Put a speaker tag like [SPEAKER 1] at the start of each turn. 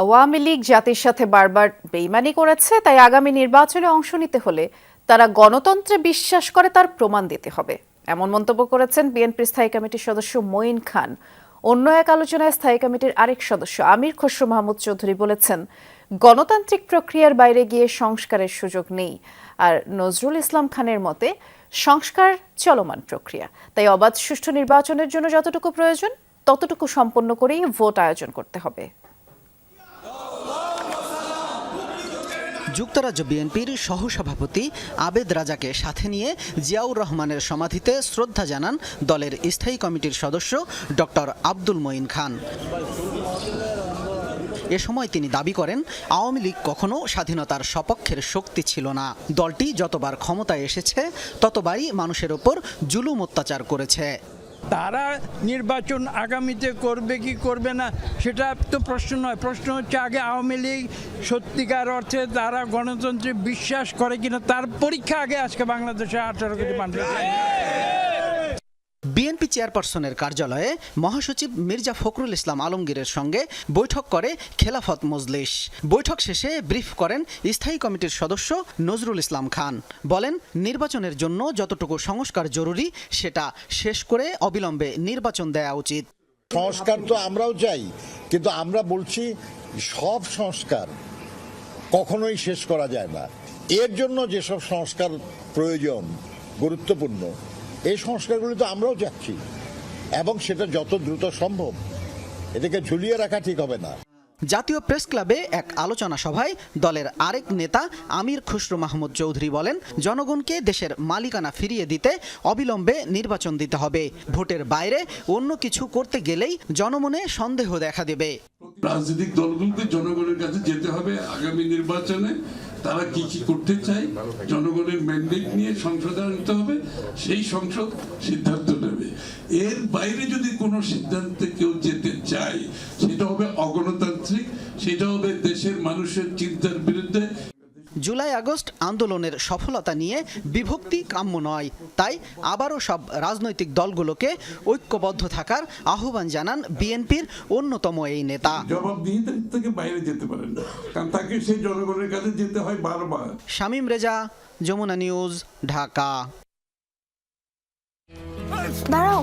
[SPEAKER 1] আওয়ামী লীগ জাতির সাথে বারবার বেইমানি করেছে, তাই আগামী নির্বাচনে অংশ নিতে হলে তারা গণতন্ত্রে বিশ্বাস করে, তার প্রমাণ দিতে হবে। এমন মন্তব্য করেছেন বিএনপির স্থায়ী কমিটির সদস্য মঈন খান। অন্য এক আলোচনায় স্থায়ী কমিটির আরেক সদস্য আমির খসরু মাহমুদ চৌধুরী বলেছেন, গণতান্ত্রিক প্রক্রিয়ার বাইরে গিয়ে সংস্কারের সুযোগ নেই। আর নজরুল ইসলাম খানের মতে, সংস্কার চলমান প্রক্রিয়া। তাই অবাধ সুষ্ঠু নির্বাচনের জন্য যতটুকু প্রয়োজন, ততটুকু সম্পন্ন করেই ভোট আয়োজন করতে হবে।
[SPEAKER 2] যুক্তরাজ্য বিএনপির সহসভাপতি আবেদ রাজাকে সাথে নিয়ে জিয়াউর রহমানের সমাধিতে শ্রদ্ধা জানান দলের স্থায়ী কমিটির সদস্য ডক্টর আব্দুল মঈন খান। এ সময় তিনি দাবি করেন, আওয়ামী লীগ কখনো স্বাধীনতার সপক্ষের শক্তি ছিল না। দলটি যতবার ক্ষমতায় এসেছে, ততবারই মানুষের ওপর জুলুম অত্যাচার করেছে।
[SPEAKER 3] তারা নির্বাচন আগামীতে করবে কি করবে না, সেটা তো প্রশ্ন নয়। প্রশ্ন হচ্ছে আগে আওয়ামী লীগ সত্যিকার অর্থে তারা গণতন্ত্রে বিশ্বাস করে কিনা, তার পরীক্ষা আগে আজকে বাংলাদেশে আঠারো কোটি মানুষ।
[SPEAKER 2] বিএনপি চেয়ারপারসনের কার্যালয়ে মহাসচিব মির্জা ফখরুল ইসলাম আলমগীরের সঙ্গে বৈঠক করে খেলাফত মজলিস। বৈঠক শেষে ব্রিফ করেন স্থায়ী কমিটির সদস্য নজরুল ইসলাম খান। বলেন, নির্বাচনের জন্য যতটুকু সংস্কার জরুরি, সেটা শেষ করে অবিলম্বে নির্বাচন দেয়া উচিত।
[SPEAKER 4] সংস্কার তো আমরাও চাই, কিন্তু আমরা বলছি সব সংস্কার কখনোই শেষ করা যায় না। এর জন্য যেসব সংস্কার প্রয়োজন, গুরুত্বপূর্ণ এই সংস্কারগুলি তো আমরাও চাচ্ছি। এবং সেটা যত দ্রুত সম্ভব। এটাকে ঝুলিয়ে রাখা ঠিক হবে না।
[SPEAKER 2] জাতীয় প্রেস ক্লাবে এক আলোচনা সভায় দলের আরেক নেতা আমির খুসরু মাহমুদ চৌধুরী বলেন, জনগণকে দেশের মালিকানা ফিরিয়ে দিতে অবিলম্বে নির্বাচন দিতে হবে। ভোটের বাইরে অন্য কিছু করতে গেলেই জনমনে সন্দেহ দেখা দেবে।
[SPEAKER 5] রাজনৈতিক দলগুলোকে জনগণের কাছে যেতে হবে আগামী নির্বাচনে। তারা কি কি করতে চায়, জনগণের ম্যান্ডেট নিয়ে সংসদে আনতে হবে, সেই সংসদ সিদ্ধান্ত নেবে। এর বাইরে যদি কোনো সিদ্ধান্তে কেউ যেতে চায়, সেটা হবে অগণতান্ত্রিক, সেটা হবে দেশের মানুষের চিন্তার বিরুদ্ধে
[SPEAKER 2] জুলাই আগস্ট আন্দোলনের সফলতা নিয়ে বিভক্তি কাম্য নয়। তাই আবারও সব রাজনৈতিক দলগুলোকে ঐক্যবদ্ধ থাকার আহ্বান জানান বিএনপির অন্যতম এই নেতা।
[SPEAKER 5] জবাবদিহিতা থেকে বাইরে যেতে পারেন না কারণ তাকে সেই জনগণের কাছে যেতে হয় বারবার।
[SPEAKER 2] শামীম রেজা যমুনা নিউজ ঢাকা।
[SPEAKER 6] দাঁড়াও